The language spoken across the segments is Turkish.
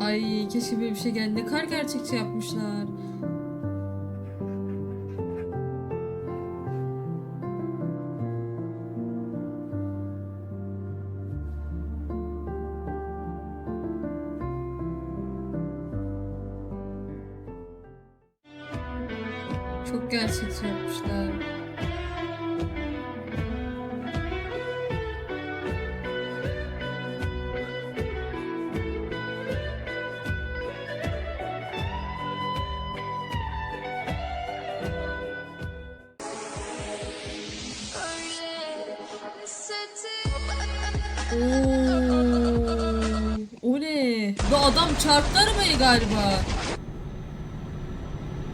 Ay keşke böyle bir şey geldi. Ne kadar gerçekçi yapmışlar. Oo, o ne? Bu adam çarptı arabayı galiba.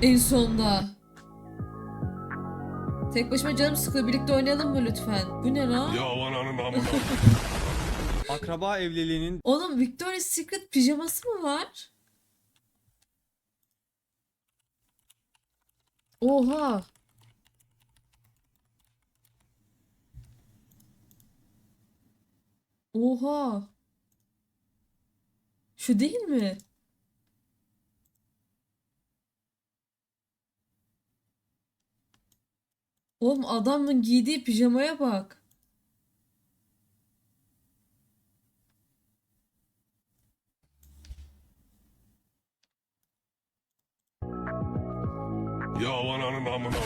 En sonda. Tek başıma canım sıkıyor. Birlikte oynayalım mı lütfen? Bu ne lan? Ya ananın amına. Akraba evliliğinin Oğlum Victoria's Secret pijaması mı var? Oha. Oha. Şu değil mi? Oğlum adamın giydiği pijamaya bak. Ya ananın amına.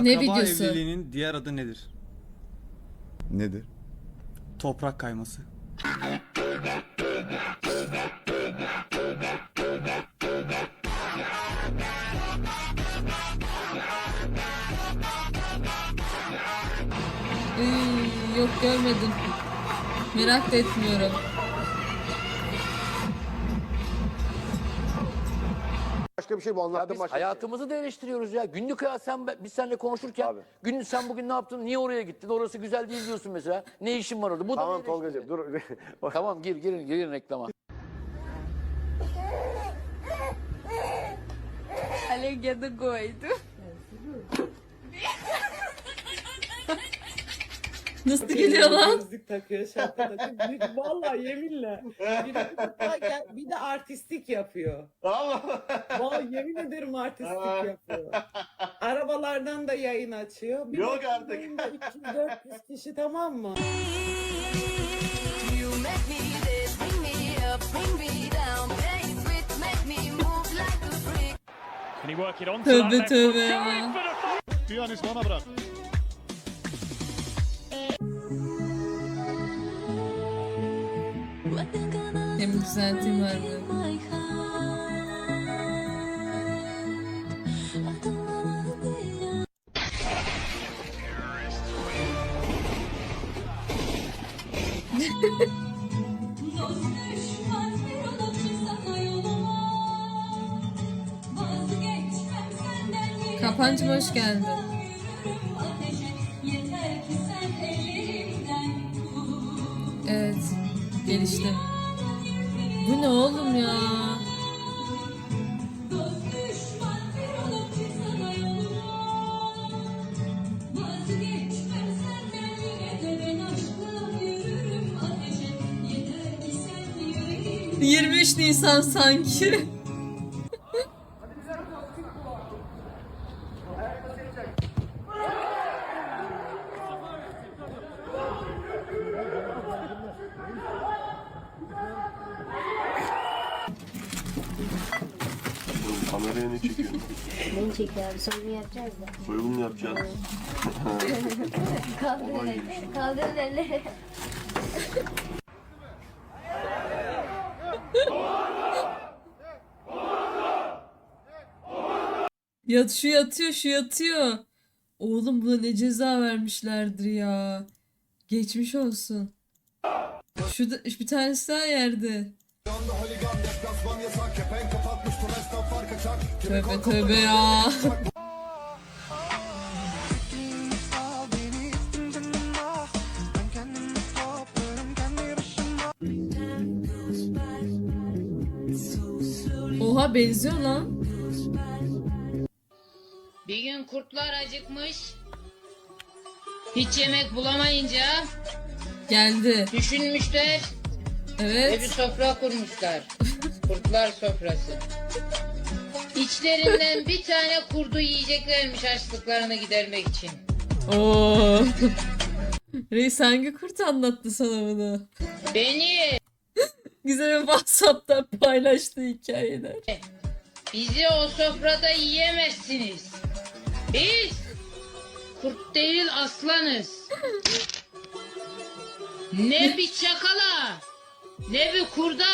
Ne akraba videosu? evliliğinin diğer adı nedir? Nedir? Toprak kayması. Yok görmedim. Merak da etmiyorum. Başka bir şey bu anlattığım biz başka bir şey. hayatımızı da eleştiriyoruz ya. Günlük hayat sen biz seninle konuşurken Abi. gün sen bugün ne yaptın? Niye oraya gittin? Orası güzel değil diyorsun mesela. Ne işin var orada? Bu da Tamam bir Tolga'cığım eleştiri. dur. Tamam gir girin girin reklama. Alegria do Goido. Nasıl geliyor lan? Gözlük takıyor, şapka takıyor. Bir- Vallahi yeminle. Bir, de- bir de artistik yapıyor. Vallahi yemin ederim artistik yapıyor. Arabalardan da yayın açıyor. Bir Yok artık. 300-400 kişi tamam mı? You make me this, bring me up, bring me down. Play sweet, make me move like a freak. Can he work it on to that Tövbe left tövbe foot? ya. The Piyanist bana bırak. Hem düzelteyim harbi. Kapancım hoş geldin. Evet, geliştim. Bu ne oğlum ya? ...23 Nisan sanki. Kameraya ne çekiyorsun? Beni çekiyor abi. Soygun yapacağız da. Soygun mu yapacağız? Kaldırın elleri. Kaldırın elleri. Yat şu yatıyor şu yatıyor. Oğlum buna ne ceza vermişlerdir ya. Geçmiş olsun. Şu da, bir tanesi daha yerde. Tövbe tövbe ya. Oha benziyor lan. Bir gün kurtlar acıkmış. Hiç yemek bulamayınca Geldi. düşünmüşler. Ve bir Evet. sofra kurmuşlar. Kurtlar sofrası. İçlerinden bir tane kurdu yiyeceklermiş açlıklarını gidermek için. Oo. Reis hangi kurt anlattı sana bunu? Beni, Güzel bir WhatsApp'tan paylaştığı hikayeler. bizi o sofrada yiyemezsiniz. Biz kurt değil aslanız. Ne bir çakala, ne bir kurda,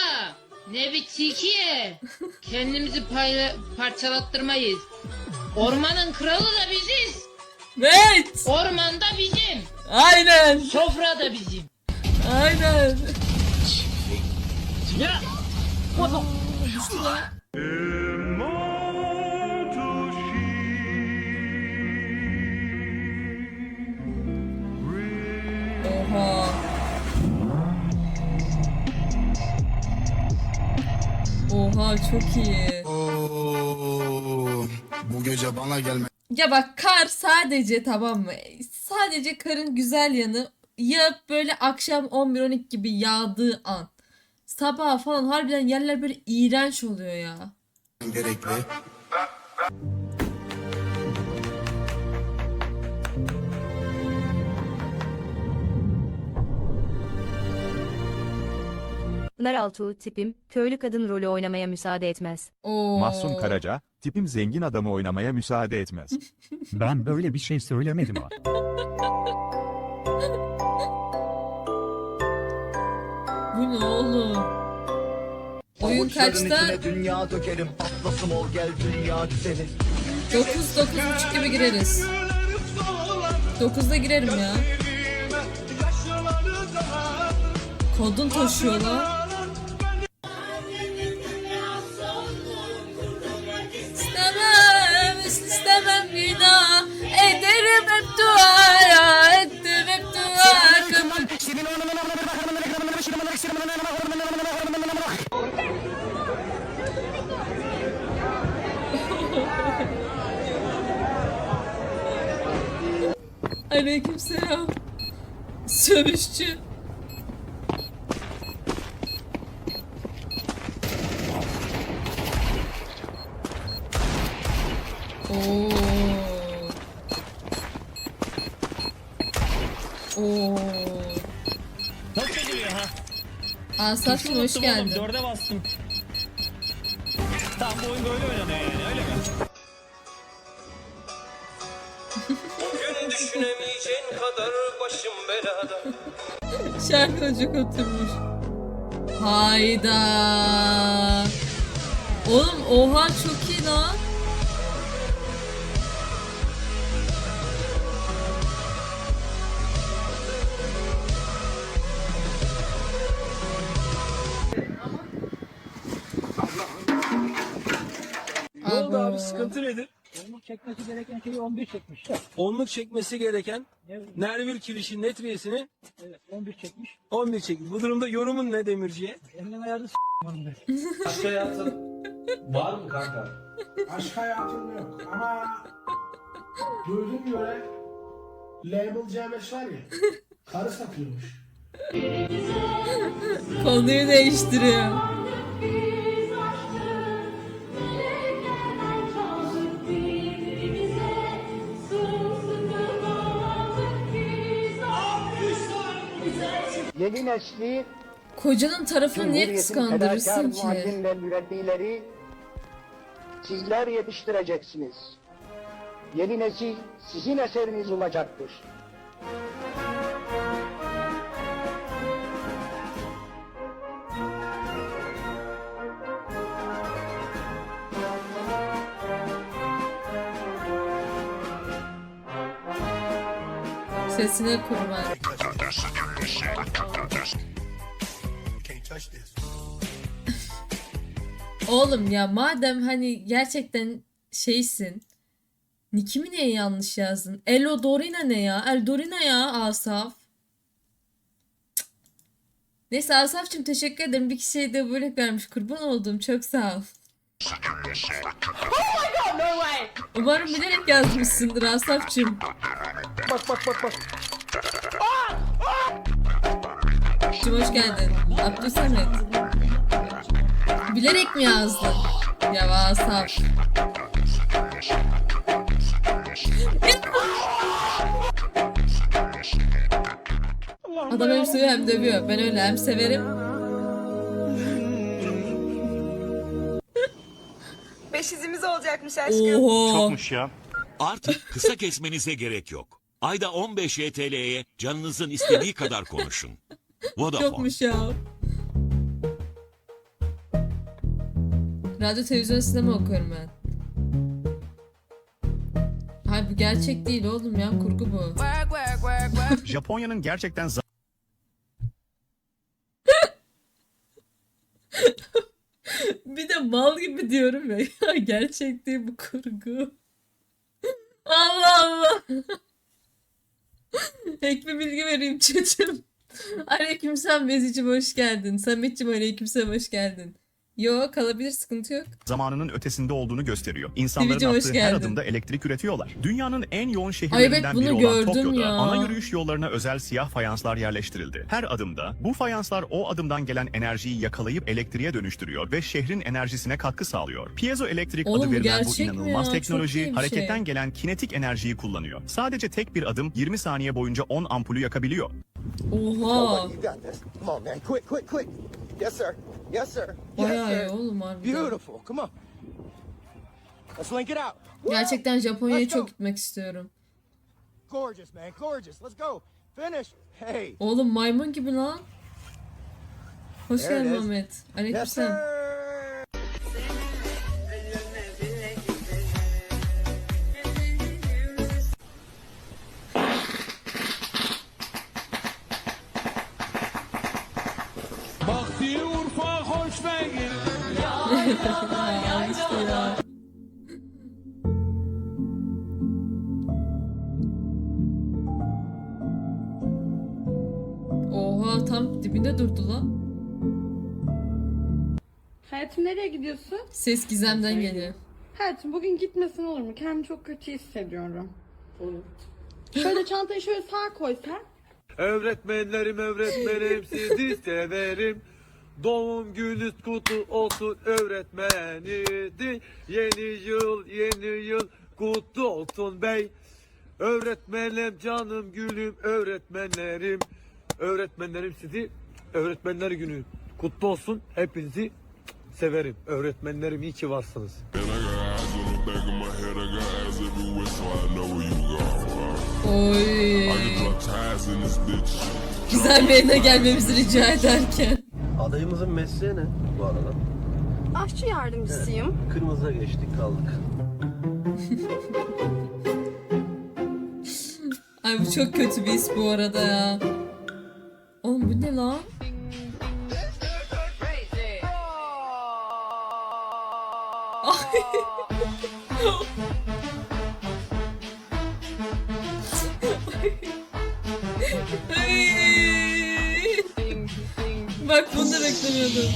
ne bir tilkiye kendimizi parçalattırmayız. Ormanın kralı da biziz. Evet. Orman da bizim. Aynen. Sofra da bizim. Aynen. Oha. Oha çok iyi. Bu gece bana gelme. Ya bak kar sadece tamam mı? Sadece karın güzel yanı ya böyle akşam 11-12 gibi yağdığı an. Sabah falan harbiden yerler böyle iğrenç oluyor ya. Gerekli. Pınar Altuğ tipim, köylü kadın rolü oynamaya müsaade etmez. Oo. Mahsun Karaca, tipim zengin adamı oynamaya müsaade etmez. Ben böyle bir şey söylemedim ha. Bu ne oğlum? Oyun kaçta? dünya dökerim. Atlasım ol gel dünya düzelir. 9 9.30 gibi gireriz. 9'da girerim ya. Kodun taşıyor lan. Aleykümselam. Sövüşçü. Oo. Oo. Nasıl giriyor ha? Asaf'cığım hoş geldin. Dörde bastım. Tam bu oyun böyle oynanıyor yani Şarkıcı oturmuş. Hayda. Oğlum oha çok iyi lan. Abi sıkıntı nedir? Çekmesi gereken şeyi 11 çekmiş. Onluk çekmesi gereken nervür kirişin netviyesini 11 çekmiş. 11 çekmiş. Bu durumda yorumun ne demirciye? Elinden ayarını Aşk hayatın var mı kanka? Aşk hayatım yok ama duydum göre Label C5 var ya karı satıyormuş. Konuyu değiştiriyor. Yeni nesli Kocanın tarafını niye Cumhuriyetin kıskandırırsın fedakar ki? muallim ve mürebbileri sizler yetiştireceksiniz. Yeni nesil sizin eseriniz olacaktır. Sesine kurban. Oğlum ya madem hani gerçekten şeysin. Nick'imi niye yanlış yazdın? Elo Dorina ne ya? El Dorina ya Asaf. Neyse Asaf'cığım teşekkür ederim. Bir kişiye de börek vermiş. Kurban oldum. Çok sağ ol. Umarım bilerek yazmışsındır Asaf'cığım. Bak bak bak bak. Samet'cim hoş geldin. Abdü Samet. Bilerek mi yazdın? Ya Asaf. Adam hem seviyor hem dövüyor. Ben öyle hem severim. Beşizimiz olacakmış aşkım. Oho. ya. Artık kısa kesmenize gerek yok. Ayda 15 YTL'ye canınızın istediği kadar konuşun. Vodafone. Yokmuş ya. Radyo televizyon sinema okuyorum ben. Hayır bu gerçek değil oğlum ya kurgu bu. Japonya'nın gerçekten Bir de mal gibi diyorum ya. ya gerçek değil bu kurgu. Allah Allah. Ek bir bilgi vereyim çocuğum. Aleykümselam Vezicim hoş geldin. Sametcim aleykümselam hoş geldin. Yo kalabilir sıkıntı yok. zamanının ötesinde olduğunu gösteriyor. İnsanların hoş attığı her geldin. adımda elektrik üretiyorlar. Dünyanın en yoğun Ay şehirlerinden evet, bunu biri olan gördüm Tokyo'da ya. ana yürüyüş yollarına özel siyah fayanslar yerleştirildi. Her adımda bu fayanslar o adımdan gelen enerjiyi yakalayıp elektriğe dönüştürüyor ve şehrin enerjisine katkı sağlıyor. Piezoelektrik Oğlum adı verilen bu gerçek mi inanılmaz ya? Çok teknoloji bir hareketten şey. gelen kinetik enerjiyi kullanıyor. Sadece tek bir adım 20 saniye boyunca 10 ampulü yakabiliyor. Oha. got this. Come on, man. Quick, quick, quick. Yes, sir. Yes, sir. Bayağı iyi oğlum harbiden. Beautiful. Come on. Let's link it out. Gerçekten Japonya'ya çok gitmek istiyorum. Gorgeous, man. Gorgeous. Let's go. Finish. Hey. Oğlum maymun gibi lan. Hoş geldin. Mehmet. Yes, Aleykümselam. sir. Ya işte ya. Oha tam dibinde durdu lan. Hayatım nereye gidiyorsun? Ses gizemden geliyor. Hayatım bugün gitmesin olur mu? Kendimi çok kötü hissediyorum. Şöyle çantayı şöyle sağa koy sen. Öğretmenlerim öğretmenim sizi severim. Doğum gününüz kutlu olsun öğretmenidi. Yeni yıl yeni yıl kutlu olsun bey. Öğretmenim canım gülüm öğretmenlerim. Öğretmenlerim sizi öğretmenler günü kutlu olsun. Hepinizi severim. Öğretmenlerim iyi ki varsınız. Oy. Güzel bir yerine gelmemizi rica ederken. Adayımızın mesleği ne bu arada? Aşçı yardımcısıyım. Kırmızıya geçtik kaldık. Ay bu çok kötü bir his bu arada ya. Oğlum bu ne lan? Bak bunu da beklemiyordum.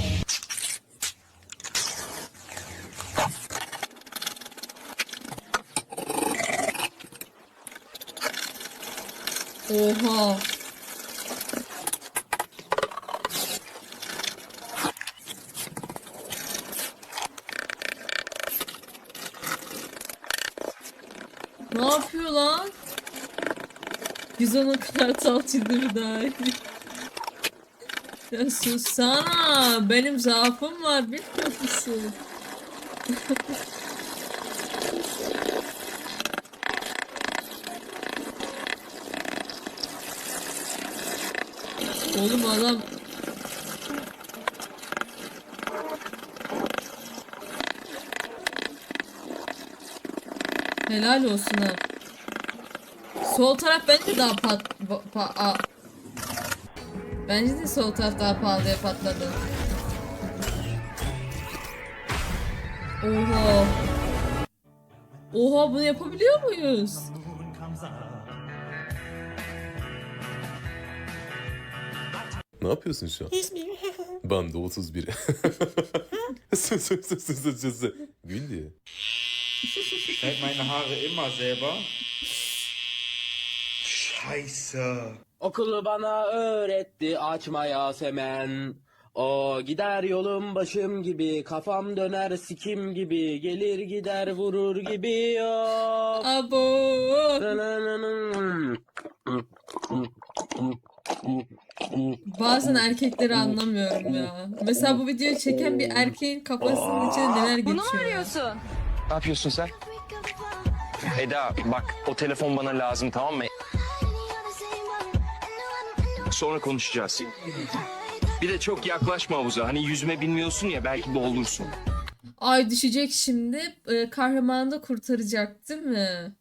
Oha. Ne yapıyor lan? 110'a kadar tal çizimi dahil. Ya sussana. Benim zaafım var bilmiyor musun? Oğlum adam Helal olsun ha. Sol taraf bence daha pat... pa- a- Bence de sol taraf daha pahalıya patladı. Oha. Oha bunu yapabiliyor muyuz? Ne yapıyorsun şu an? Ben de 31. Sus sus sus sus sus. Gül diye. meine Haare immer selber. Scheiße. Okulu bana öğretti açmaya semen. O gider yolum başım gibi, kafam döner sikim gibi, gelir gider vurur gibi yok. Abo. Bazen erkekleri anlamıyorum ya. Mesela bu videoyu çeken bir erkeğin kafasının içinde neler geçiyor. ya. Ne yapıyorsun sen? Eda bak o telefon bana lazım tamam mı? Sonra konuşacağız. Bir de çok yaklaşma havuza. Hani yüzme bilmiyorsun ya belki boğulursun. Ay düşecek şimdi. Ee, kahramanı da kurtaracak değil mi?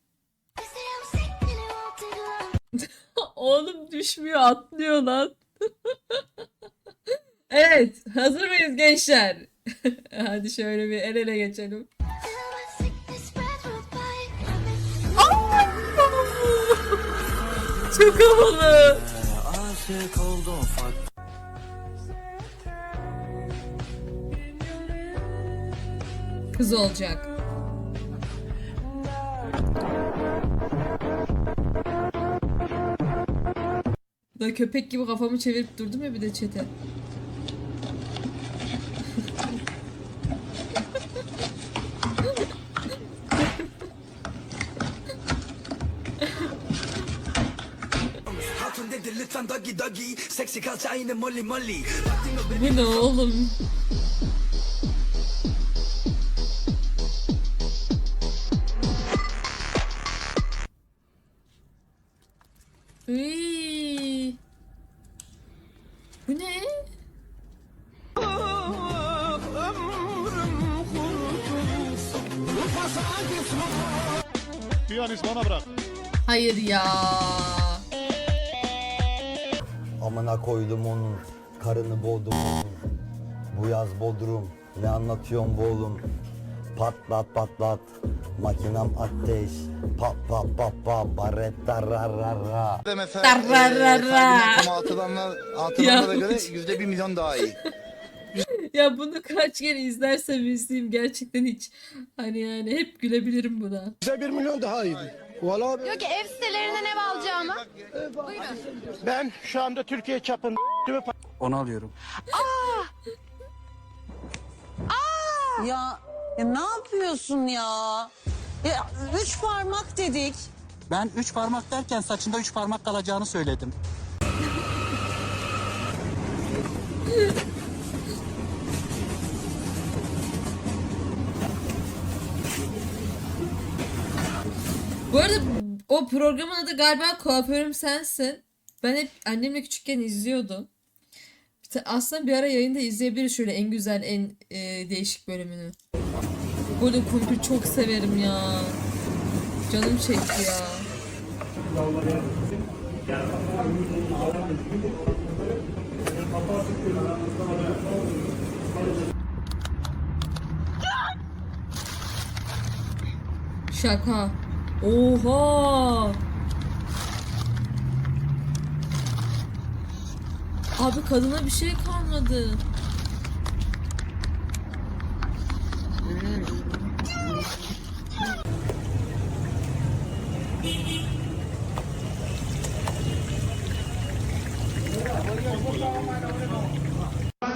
Oğlum düşmüyor atlıyor lan. evet hazır mıyız gençler? Hadi şöyle bir el ele geçelim. Çok havalı. Kız olacak. Böyle köpek gibi kafamı çevirip durdum ya bir de çete. Ne oğlum? Amına koydum onun. Karını boğdum onun. Bu yaz Bodrum. Ne anlatıyorsun bu oğlum? Patlat patlat. Makinam ateş. Pa pa pa pa. Baretta ra ra ra. Altılanlar, altılanlara göre yüzde bir milyon daha iyi. Ya bunu kaç kere izlersem izleyeyim gerçekten hiç hani yani hep gülebilirim buna. Bize bir milyon daha iyi. Valla Diyor ki ev sitelerinde ne alacağımı. ben şu anda Türkiye çapında Onu alıyorum. Ya, ya ne yapıyorsun ya? Ya üç parmak dedik. Ben üç parmak derken saçında üç parmak kalacağını söyledim. Bu arada o programın adı galiba Kuaförüm Sensin. Ben hep annemle küçükken izliyordum. Aslında bir ara yayında izleyebiliriz şöyle en güzel en e, değişik bölümünü. Golden Kumpir çok severim ya. Canım çekti ya. Şaka. Oha. Abi kadına bir şey kalmadı.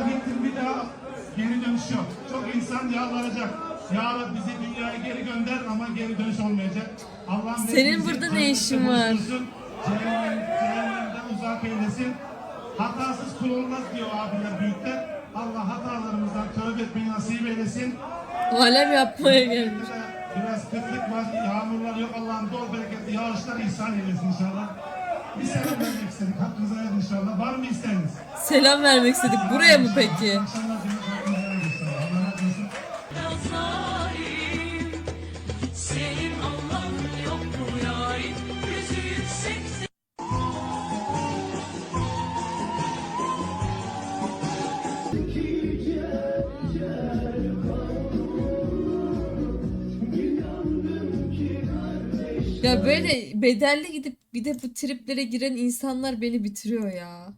gittim bir geri dönüş yok. Çok insan yalvaracak. Ya Rabbi bizi dünyaya geri gönder ama geri dönüş Hatasız kul olmaz diyor abiler büyükler. Allah hatalarımızdan tövbe etmeyi nasip eylesin. Alem yapmaya gelmiş. Biraz kıtlık var, yağmurlar yok. Allah'ım bol bereketli yağışlar ihsan eylesin inşallah. Bir selam vermek istedik. Hakkınızı verin inşallah. Var mı isteğiniz? Selam vermek istedik. Buraya mı peki? İnşallah. Ya böyle bedelli gidip bir de bu triplere giren insanlar beni bitiriyor ya.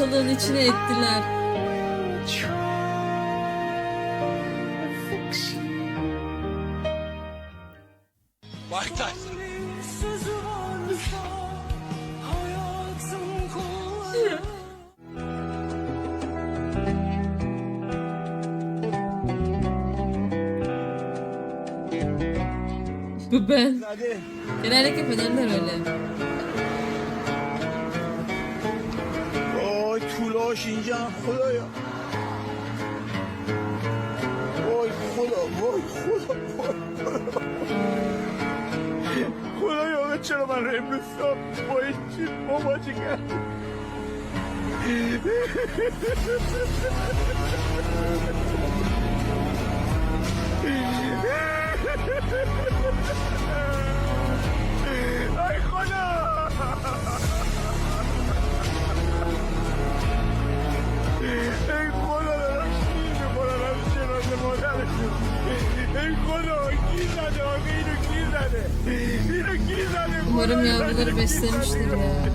Ortalığın içine ettiler. Mike Tyson. Bu ben. Genellikle fenerler öyle. Şincan Kulo'ya. Oy Kulo, oy Kulo, oy Kulo. Kulo'ya uçurman remlüsyon, o için babacık erdik. Ha ha ha! Beslemiştir ya.